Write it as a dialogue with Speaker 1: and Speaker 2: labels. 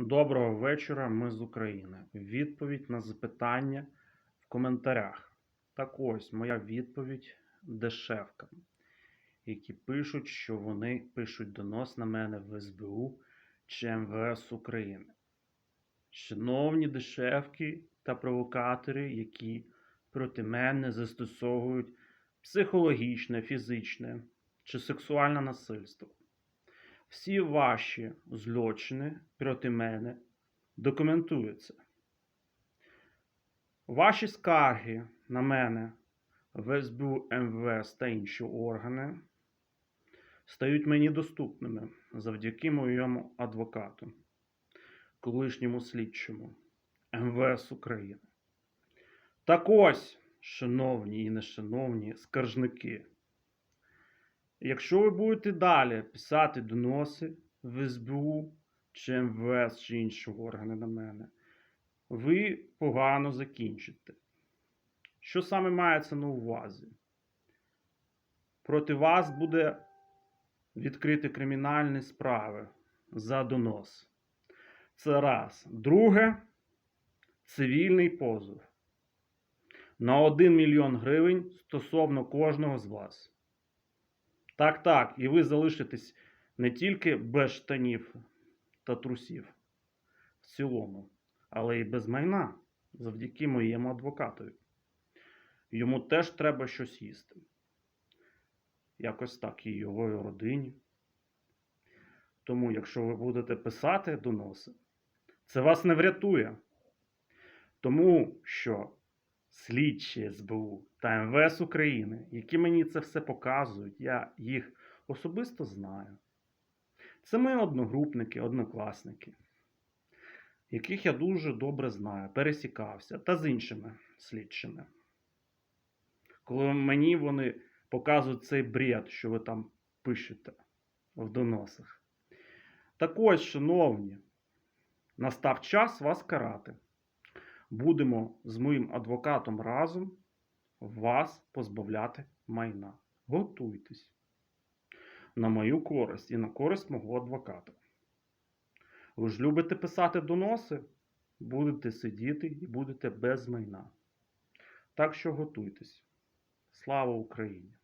Speaker 1: Доброго вечора, ми з України. Відповідь на запитання в коментарях. Так ось моя відповідь дешевкам, які пишуть, що вони пишуть донос на мене в СБУ чи МВС України. Шановні дешевки та провокатори, які проти мене застосовують психологічне, фізичне чи сексуальне насильство. Всі ваші злочини проти мене документуються. Ваші скарги на мене в СБУ, МВС та інші органи стають мені доступними завдяки моєму адвокату, колишньому слідчому МВС України. Так ось, шановні і нешановні скаржники. Якщо ви будете далі писати доноси в СБУ чи МВС чи інші органи на мене, ви погано закінчите. Що саме мається на увазі? Проти вас буде відкрити кримінальні справи за донос. Це раз. Друге цивільний позов на 1 мільйон гривень стосовно кожного з вас. Так, так, і ви залишитесь не тільки без штанів та трусів в цілому, але й без майна завдяки моєму адвокатові. Йому теж треба щось їсти. Якось так і його родині. Тому, якщо ви будете писати доноси, це вас не врятує. Тому що слідчі СБУ та МВС України, які мені це все показують, я їх особисто знаю. Це мої одногрупники, однокласники, яких я дуже добре знаю, пересікався та з іншими слідчими. Коли мені вони показують цей бред, що ви там пишете в доносах. Так ось, шановні, настав час вас карати будемо з моїм адвокатом разом вас позбавляти майна. Готуйтесь на мою користь і на користь мого адвоката. Ви ж любите писати доноси, будете сидіти і будете без майна. Так що готуйтесь. Слава Україні!